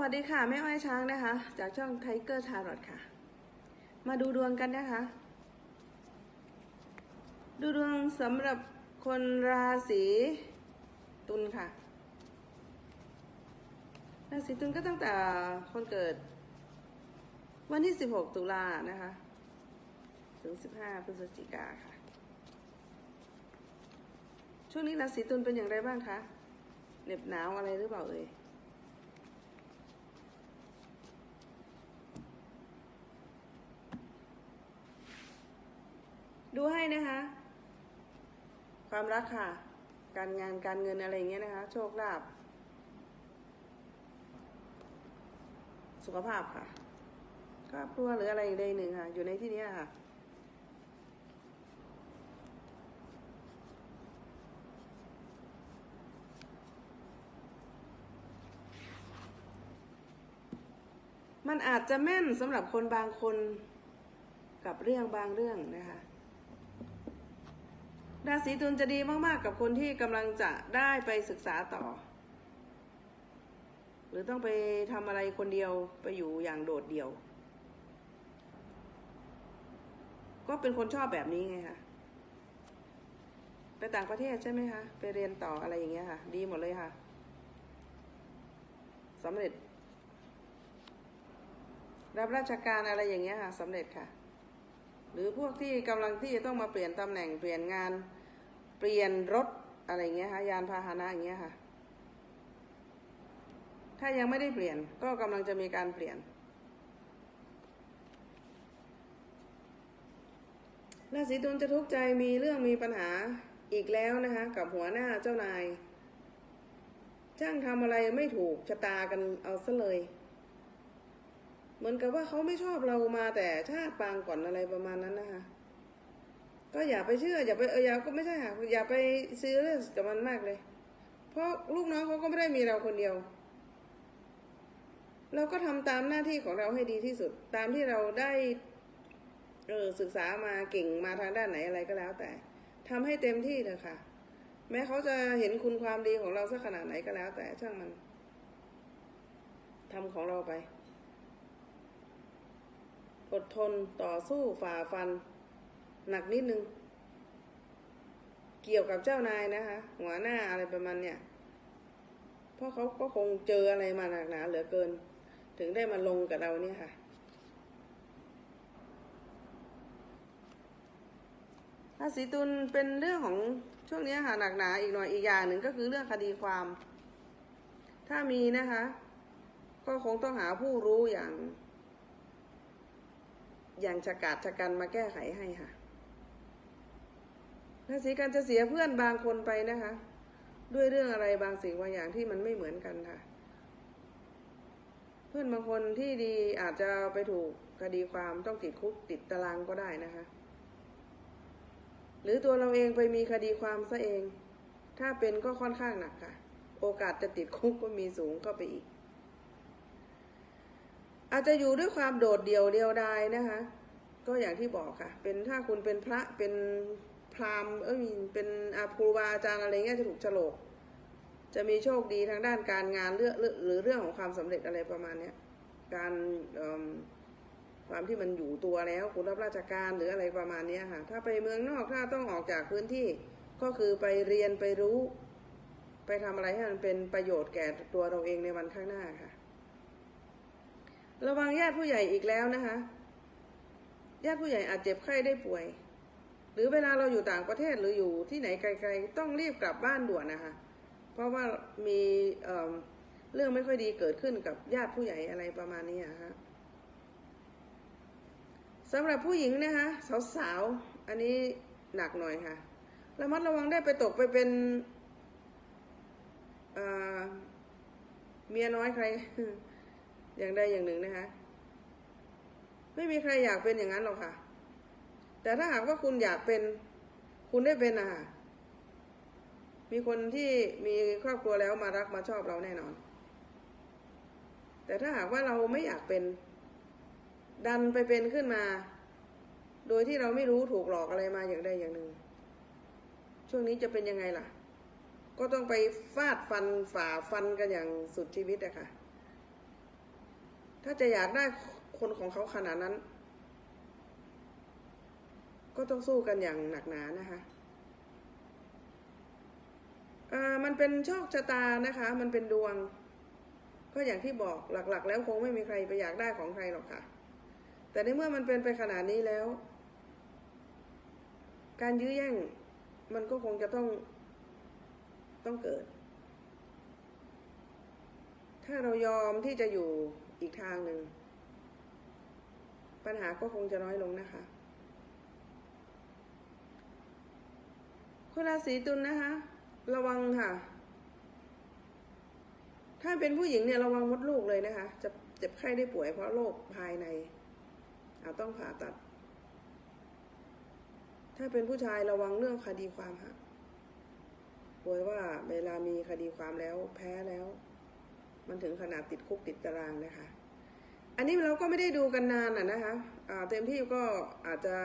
วัสดีค่ะแม่อ้อยช้างนะคะ จากช่องไทเกอร์ทารอตค่ะ มาดูดวงกันนะคะ ดูดวงสำหรับคนราศีตุลค่ะ ราศีตุลก็ตั้งแต่คนเกิด วันที่ 16 ตุลานะคะ ถึง 15พฤศจิกาค่ะ ช่วงนี้ราศีตุลเป็นอย่างไรบ้างคะเหน็บหนาวอะไรหรือเปล่าเอ่ย ดูให้ นะคะ ความรักค่ะ การงานการเงินอะไรอย่างเงี้ยนะคะ โชคลาภสุขภาพค่ะครอบครัวหรืออะไรใดหนึ่งค่ะ อยู่ในที่นี้ค่ะ มันอาจจะแม่นสำหรับคนบางคนกับเรื่องบางเรื่องนะคะ ราศีตุลจะดีมากๆกับคนที่กำลังจะได้ไปศึกษาต่อ หรือต้องไปทำอะไรคนเดียวไปอยู่อย่างโดดเดี่ยว ก็เป็นคนชอบแบบนี้ไงคะไปต่างประเทศใช่ไหมคะไปเรียนต่ออะไรอย่างเงี้ยค่ะ ดีหมดเลยค่ะสำเร็จ รับราชการอะไรอย่างเงี้ยค่ะสำเร็จค่ะ หรือพวกที่กำลังที่จะต้องมาเปลี่ยนตำแหน่งเปลี่ยนงานเปลี่ยนรถอะไรเงี้ยค่ะยานพาหนะอย่างเงี้ยค่ะ ถ้ายังไม่ได้เปลี่ยนก็กำลังจะมีการเปลี่ยนราศีตุลจะทุกข์ใจมีเรื่องมีปัญหาอีกแล้วนะคะ กับหัวหน้าเจ้านายช่างทำอะไรไม่ถูกชะตากันเอาซะเลย เหมือนกับว่าเขาไม่ชอบเรามาแต่ชาติปางก่อนอะไรประมาณนั้นนะคะ ก็อย่าไปเชื่อ อย่าไปเอออย่าก็ไม่ใช่ค่ะอย่าไปซื้อเรื่องกับมันมากเลย เพราะลูกน้องเขาก็ไม่ได้มีเราคนเดียว เราก็ทำตามหน้าที่ของเราให้ดีที่สุด ตามที่เราได้เออศึกษามาเก่งมาทางด้านไหนอะไรก็แล้ว แต่ทำให้เต็มที่เถอะค่ะ แม้เขาจะเห็นคุณความดีของเราสักขนาดไหนก็แล้ว แต่ช่างมันทำของเราไป อดทนต่อสู้ฝ่าฟัน หนักนิดนึง เกี่ยวกับเจ้านายนะคะ หัวหน้าอะไรประมาณเนี่ยเพราะเขาก็คงเจออะไรมาหนักหนาเหลือเกิน ถึงได้มาลงกับเราเนี่ยค่ะราศีตุลเป็นเรื่องของช่วงนี้ค่ะหนักหนาอีกหน่อยอีกอย่างหนึ่งก็คือเรื่องคดีความ ถ้ามีนะคะ ก็คงต้องหาผู้รู้อย่าง อย่างฉกาจฉกันมาแก้ไขให้ค่ะราศีกันจะเสียเพื่อนบางคนไปนะคะ ด้วยเรื่องอะไรบางสิ่งบางอย่างที่มันไม่เหมือนกันค่ะ เพื่อนบางคนที่ดีอาจจะไปถูกคดีความต้องติดคุกติดตารางก็ได้นะคะ หรือตัวเราเองไปมีคดีความซะเอง ถ้าเป็นก็ค่อนข้างหนักค่ะ โอกาสจะติดคุกก็มีสูงเข้าไปอีก อาจจะอยู่ด้วยความโดดเดี่ยวเดียวดายนะคะ ก็อย่างที่บอกค่ะ เป็นถ้าคุณเป็นพระเป็นพราหมณ์เออเป็นอาครูบาอาจารย์อะไรเงี้ยจะถูกฉลก จะมีโชคดีทางด้านการงานเรื่องหรือเรื่องของความสำเร็จอะไรประมาณเนี้ยการความที่มันอยู่ตัวแล้วคุณรับราชการหรืออะไรประมาณนี้ค่ะ ถ้าไปเมืองนอกถ้าต้องออกจากพื้นที่ก็คือไปเรียนไปรู้ ไปทำอะไรให้มันเป็นประโยชน์แก่ตัวเราเองในวันข้างหน้าค่ะ ระวังญาติผู้ใหญ่อีกแล้วนะคะ ญาติผู้ใหญ่อาจเจ็บไข้ได้ป่วย หรือเวลาเราอยู่ต่างประเทศหรืออยู่ที่ไหนไกลๆ ต้องรีบกลับบ้านด่วนนะคะ เพราะว่ามีเเรื่องไม่ค่อยดีเกิดขึ้นกับญาติผู้ใหญ่อะไรประมาณนี้นะคะสำหรับผู้หญิงนะคะสาวๆ อันนี้หนักหน่อยค่ะระมัดระวังได้ไปตกไปเป็นเมียน้อยใคร อย่างใดอย่างหนึ่งนะคะ ไม่มีใครอยากเป็นอย่างนั้นหรอกค่ะ แต่ถ้าหากว่าคุณอยากเป็น คุณได้เป็นอะค่ะมีคนที่มีครอบครัวแล้วมารักมาชอบเราแน่นอน แต่ถ้าหากว่าเราไม่อยากเป็น ดันไปเป็นขึ้นมา โดยที่เราไม่รู้ถูกหลอกอะไรมาอย่างใดอย่างหนึ่ง ช่วงนี้จะเป็นยังไงล่ะ ก็ต้องไปฟาดฟันฝ่าฟันกันอย่างสุดชีวิตอะค่ะ ถ้าจะอยากได้คนของเขาขนาดนั้น ก็ต้องสู้กันอย่างหนักหนานะคะมันเป็นโชคชะตานะคะ มันเป็นดวง ก็อย่างที่บอกหลัก ๆ แล้วคงไม่มีใครไปอยากได้ของใครหรอกค่ะ แต่ในเมื่อมันเป็นไปขนาดนี้แล้ว การยื้อแย่งมันก็คงจะต้องต้องเกิด ถ้าเรายอมที่จะอยู่ อีกทางหนึ่ง ปัญหาก็คงจะน้อยลงนะคะคุณราศีตุลนะคะ ระวังค่ะ ถ้าเป็นผู้หญิงเนี่ยระวังมดลูกเลยนะคะ จะเจ็บไข้ได้ป่วยเพราะโรคภายในอาจต้องผ่าตัด ถ้าเป็นผู้ชายระวังเรื่องคดีความค่ะกลัวว่าเวลามีคดีความแล้วแพ้แล้ว มันถึงขนาดติดคุกติดตารางนะคะ อันนี้เราก็ไม่ได้ดูกันนานอะนะคะเต็มที่ก็อาจจะ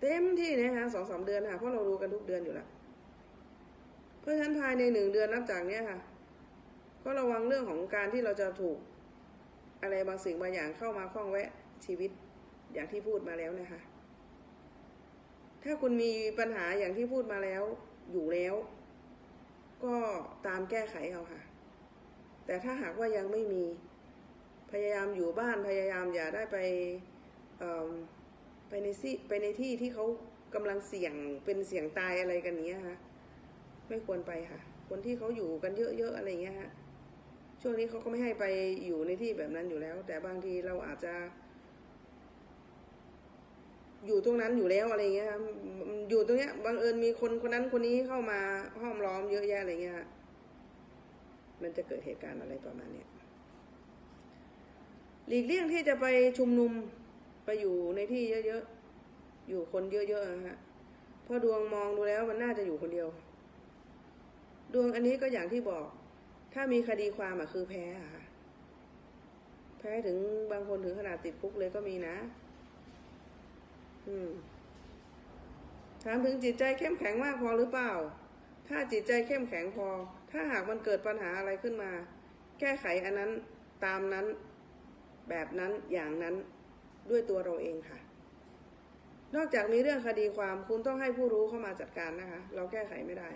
เต็มที่นะคะสองสามเดือนค่ะเพราะเราดูกันทุกเดือนอยู่แล้วเพราะฉะนั้นภายในหนึ่งเดือนนับจากเนี้ยค่ะ ก็ระวังเรื่องของการที่เราจะถูกอะไรบางสิ่งบางอย่างเข้ามาคล้องแวะชีวิตอย่างที่พูดมาแล้วนะคะ ถ้าคุณมีปัญหาอย่างที่พูดมาแล้วอยู่แล้ว ก็ตามแก้ไขเอาค่ะ แต่ถ้าหากว่ายังไม่มีพยายามอยู่บ้านพยายามอย่าได้ไปไปในที่ไปในที่ที่เขากำลังเสี่ยงเป็นเสี่ยงตายอะไรกันเนี้ยค่ะไม่ควรไปค่ะ คนที่เขาอยู่กันเยอะๆอะไรเงี้ยฮะช่วงนี้เขาก็ไม่ให้ไปอยู่ในที่แบบนั้นอยู่แล้ว แต่บางทีเราอาจจะ อยู่ตรงนั้นอยู่แล้วอะไรเงี้ยครับอยู่ตรงเนี้ยบังเอิญมีคนคนนั้นคนนี้เข้ามาห้อมล้อมเยอะแยะอะไรเงี้ย มันจะเกิดเหตุการณ์อะไรประมาณนี้หลีกเลี่ยงที่จะไปชุมนุมไปอยู่ในที่เยอะๆ อยู่คนเยอะๆนะฮะเพราะดวงมองดูแล้วมันน่าจะอยู่คนเดียว ดวงอันนี้ก็อย่างที่บอก ถ้ามีคดีความอะคือแพ้อะค่ะ แพ้ถึงบางคนถึงขนาดติดคุกเลยก็มีนะ อืมถามถึงจิตใจเข้มแข็งมากพอหรือเปล่า ถ้าจิตใจเข้มแข็งพอ ถ้าหากมันเกิดปัญหาอะไรขึ้นมา แก้ไขอันนั้นตามนั้นแบบนั้นอย่างนั้นด้วยตัวเราเองค่ะ นอกจากมีเรื่องคดีความคุณต้องให้ผู้รู้เข้ามาจัดการนะคะ เราแก้ไขไม่ได้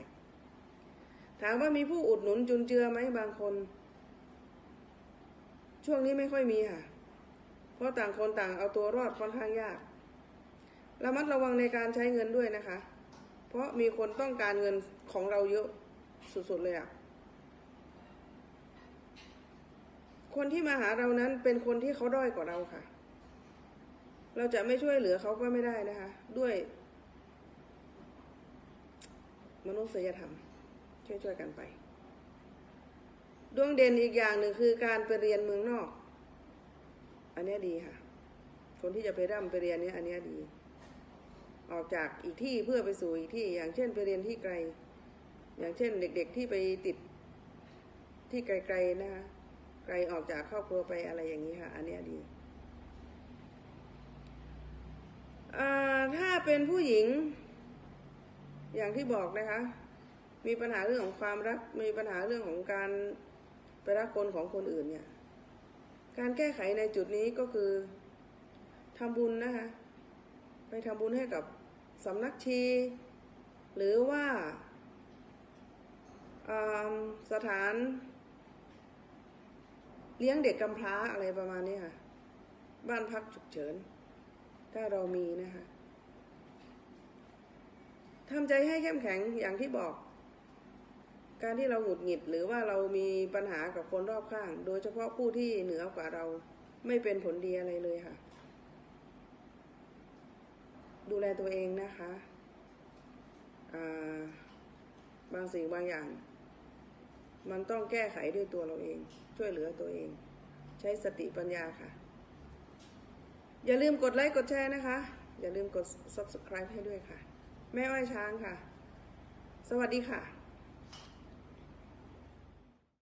ถามว่ามีผู้อุดหนุนจุนเจือไหมบางคน ช่วงนี้ไม่ค่อยมีค่ะ เพราะต่างคนต่างเอาตัวรอดค่อนข้างยากระมัดระวังในการใช้เงินด้วยนะคะ เพราะมีคนต้องการเงินของเราเยอะ สุดๆเลยอะ่ะคนที่มาหาเรานั้นเป็นคนที่เขาด้อยกว่าเราค่ะ เราจะไม่ช่วยเหลือเขาก็ไม่ได้นะคะ ด้วย มนุษยธรรม ช่วยช่วยกันไป ดวงเด่นอีกอย่างหนึ่งคือการไปเรียนเมืองนอก อันนี้ดีค่ะ คนที่จะไปร่ำไปเรียนเนี้ยอันนี้ดี ออกจากอีกที่เพื่อไปสู่อีกที่ อย่างเช่นไปเรียนที่ไกล อย่างเช่นเด็กๆที่ไปติดที่ไกลๆนะคะไกลออกจากครอบครัวไปอะไรอย่างนี้ค่ะ อันนี้ดีถ้าเป็นผู้หญิง อย่างที่บอกนะคะ มีปัญหาเรื่องของความรัก มีปัญหาเรื่องของการไปรักคนของคนอื่นเนี่ย การแก้ไขในจุดนี้ก็คือทำบุญนะคะ ไปทำบุญให้กับสำนักชี หรือว่า สถาน เลี้ยงเด็กกำพร้าอะไรประมาณนี้ค่ะ บ้านพักฉุกเฉิน ถ้าเรามีนะคะทำใจให้เข้มแข็งอย่างที่บอก การที่เราหงุดหงิดหรือว่าเรามีปัญหากับคนรอบข้าง โดยเฉพาะผู้ที่เหนือกว่าเราไม่เป็นผลดีอะไรเลยค่ะ ดูแลตัวเองนะคะ บางสิ่งบางอย่าง มันต้องแก้ไขด้วยตัวเราเอง ช่วยเหลือตัวเอง ใช้สติปัญญาค่ะ อย่าลืมกดไลค์กดแชร์นะคะ อย่าลืมกด subscribe ให้ด้วยค่ะ แม่อ้อยช้างค่ะ สวัสดีค่ะ